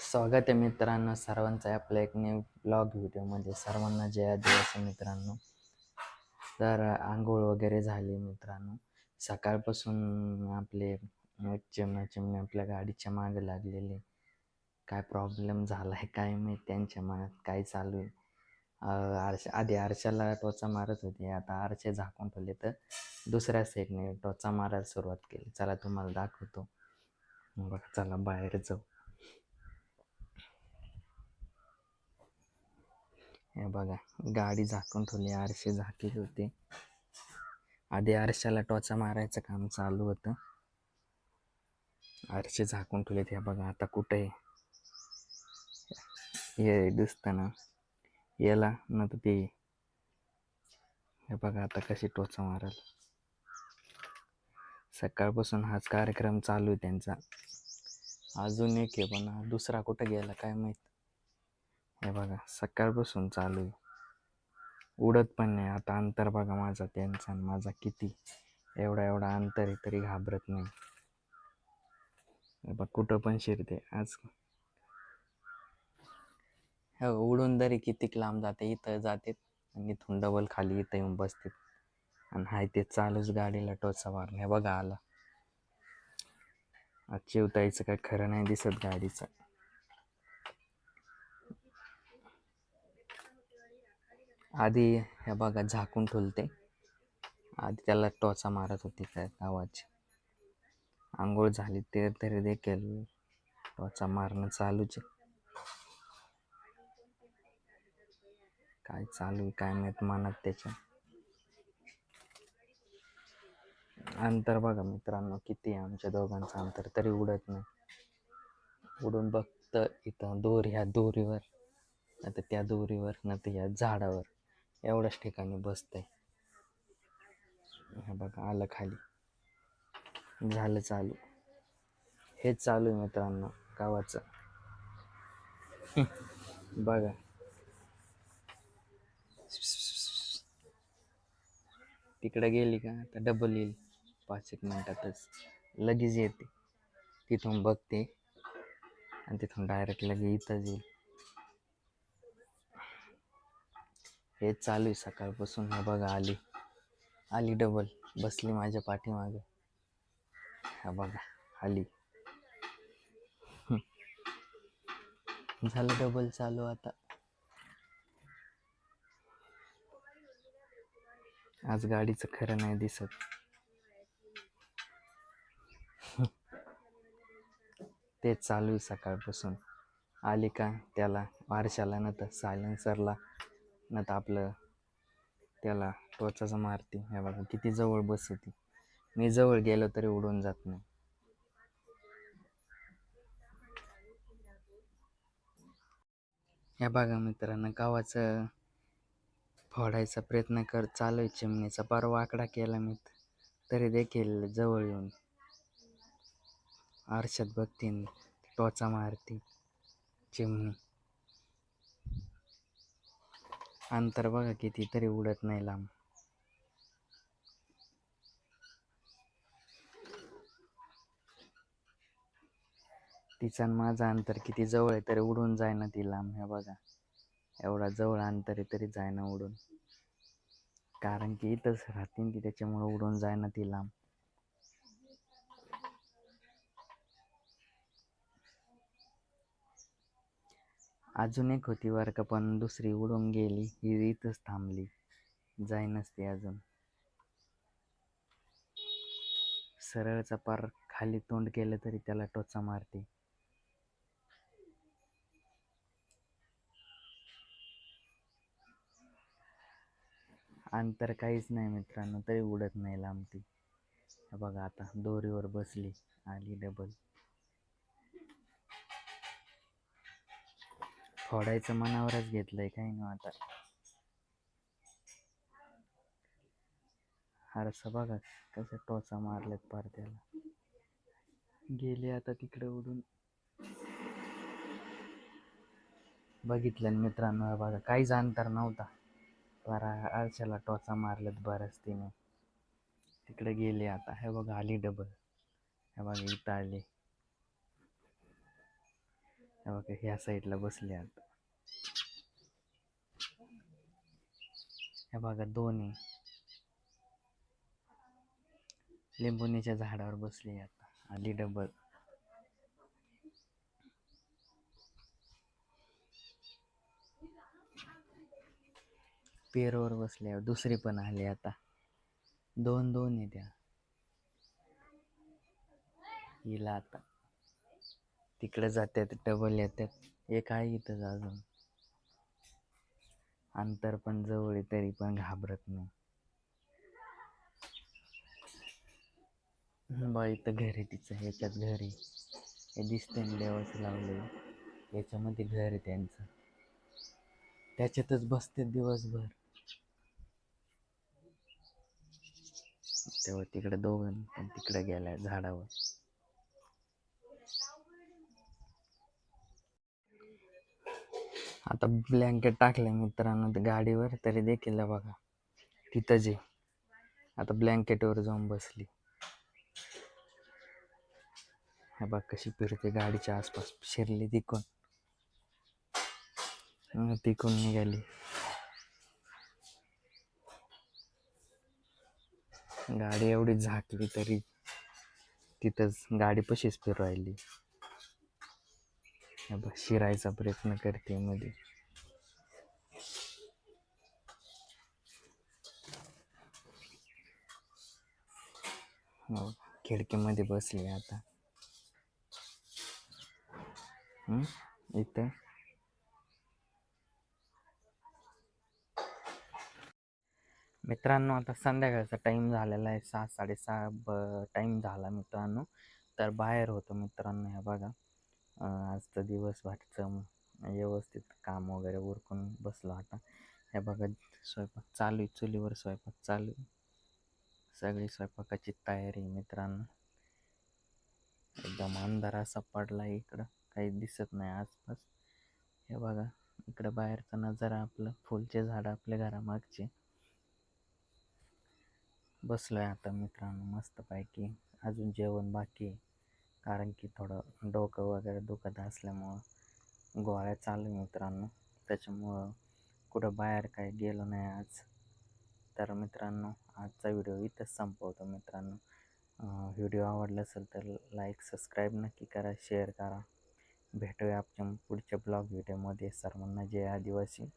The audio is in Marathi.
स्वागत आहे मित्रांनो सर्वांचं. आपल्या एक न्यू ब्लॉग व्हिडिओमध्ये सर्वांना जय दिवस मित्रांनो. तर आंघोळ वगैरे झाली मित्रांनो. सकाळपासून आपले चिमण्या चिमण्या आपल्या गाडीच्या मागे लागलेले. काय प्रॉब्लेम झाला आहे काय माहीत त्यांच्या मनात काय चालू आहे. आरशा आधी आरशाला टोचा मारत होती आता आरशे झाकून ठेवले तर दुसऱ्या साईडने टोचा मारायला सुरुवात केली. चला तुम्हाला दाखवतो. बघा चला बाहेर जाऊ. हे बघा गाडी झाकून ठेवली आरसे झाकले होते. आधी आरशाला टोचा मारायचं काम चालू होतं. आरसे झाकून ठेवले हे बघा आता कुठे? हे दिसतं ना याला न तर ते. हे बघा आता कशी टोचा माराल. सकाळपासून हाच कार्यक्रम चालू आहे त्यांचा. अजून एक आहे पण दुसरा कुठं गेला काय माहीत? हे बघा सकाळपासून चालू आहे. उडत पण नाही. आता अंतर बघा माझा त्यांचा आणि माझा किती. एवढा एवढा अंतर आहे तरी घाबरत नाही. हे बघ कुठं पण शिरते. आज हो उडून तरी कितीक लांब जाते इथं जाते. आणि इथून डबल खाली इथं येऊन बसते. आणि हाय ते चालूच गाडीला टोचा मारून. हे बघा आला. आज चिवताईचं काय खरं नाही दिसत गाडीचं. आधी ह्या बघा झाकून ठेवते आधी त्याला टोचा मारत होती काय आवाज. आंघोळ झाली ते तरी देखील टोचा मारणं चालूच आहे. काय चालू आहे काय माहीत मनात त्याच्या. अंतर बघा मित्रांनो किती आहे आमच्या दोघांचं अंतर तरी उडत नाही. उडून बघत इथं दोर ह्या दोरीवर नाही तर त्या दोरीवर नाही तर ह्या झाडावर. एवढ्याच ठिकाणी बसतंय. हे बघा आलं खाली. झालं चालू. हेच चालू आहे मित्रांनो गावाचं. बघा. तिकडे गेली का? आता डबल येईल. पाच एक मिनटातच. लगेच येते. तिथून बघते. आणि तिथून डायरेक्ट लगे इथंच येईल. हे चालू आहे. सकाळपासून हा बघा आली. आली डबल बसली माझ्या पाठीमागे. हा बघा आली. झालं डबल चालू आता. आज गाडीचं खरं नाही दिसत. ते चालू आहे सकाळपासून. आली का? त्याला वारशाला न तर सायलेन्सरला. न तर आपलं त्याला टोचाचं मारते. हे बघा किती जवळ बसवती. मी जवळ गेलो तरी उडून जात नाही. या बघा मित्रांनो गावाचं फोडायचा प्रयत्न कर चालू आहे चिमणीचा. परवा आकडा केला मी तरी देखील जवळ येऊन. आरशात बघतीन टोचा मारते चिमणी. अंतर बघा किती तरी उडत नाही लांब. तिचा माझं अंतर किती जवळ आहे तरी उडून जायना ती लांब हे बघा. एवढा जवळ अंतर आहे तरी जायना उडून. कारण की इथंच राहतील ती त्याच्यामुळे उडून जायना ती लांब. अजून एक होती बरं का पण दुसरी उडून गेली. ही इथंच थांबली. जाय नसते अजून. सरळचा पार खाली तोंड केलं तरी त्याला टोचा मारते. अंतर काहीच नाही मित्रांनो तरी उडत नाही लांब ती बघा आता दोरीवर बसली आली डबल फोडायचं मनावरच घेतलंय काही ना आता. हारसा बघा कसं टोचा मारलेत पार गेले आता तिकडे उडून. बघितलं मित्रांनो हे बघा काहीच अंतर नव्हता. परा आरशाला टोचा मारलेत बरंच तिने. तिकडे गेले आता हे बघा आली डबल हे बघा इथं आली. बघा ह्या साईडला बसले आता. हे बघा दोन्ही. लिंबुनीच्या झाडावर बसली आता. आली डबल. पेरवर बसले दुसरी पण आली आता. दोन दोन आहे त्या. हिला आता. तिकडे जातात डबल येतात एक आहे इथंच अजून? अंतर पण जवळ आहे तरी पण घाबरत नाही. बा इथं घर आहे तिचं ह्याच्यात घर आहे. हे दिसते ना देवाचं याच्यामध्ये घर आहे त्यांचं. त्याच्यातच बसते दिवसभर. तेव्हा तिकडे दोघं पण तिकडे गेलाय झाडावर. आता ब्लँकेट टाकलंय मित्रांनो ते गाडीवर तरी देखील बघा तिथं जे आता ब्लँकेटवर जाऊन बसली. हे बघ कशी फिरते गाडीच्या आसपास शिरली तिकून. तिकून निघाली. गाडी एवढी झाकली तरी तिथंच गाडी पशीच फिरू राहिली बघ शिरायचा प्रयत्न करते मध्ये. हो खिडकीमध्ये बसली आता. इथं? मित्रांनो आता संध्याकाळचा टाईम झालेला आहे सहा साडेसहा ब टाईम झाला मित्रांनो. तर बाहेर होतो मित्रांनो ह्या बघा. आजचा दिवसभरचं व्यवस्थित काम वगैरे उरकून बसलो आता. ह्या बघा स्वयंपाक चालू आहे चुलीवर स्वयंपाक चालू आहे. सगळी स्वयंपाकाची तयारी मित्रांनो. एकदम अंधार असा पडला आहे इकडं. काही दिसत नाही आसपास. हे बघा इकडं बाहेरचा नजारा आपलं फुलचे झाडं आपल्या घरामागचे. बसलोय आता मित्रांनो मस्तपैकी. अजून जेवण बाकी आहे. कारण की थोडं डोकं वगैरे दुखत असल्यामुळं गोळ्या चालू मित्रांनो. त्याच्यामुळं कुठं बाहेर काही गेलो नाही आज. तर मित्रांनो आजचा व्हिडिओ इथंच संपवतो मित्रांनो. व्हिडिओ आवडला असेल तर लाईक सबस्क्राईब नक्की करा शेअर करा. भेटूया आपल्या पुढच्या ब्लॉग व्हिडिओमध्ये सर्वांना जय आदिवासी.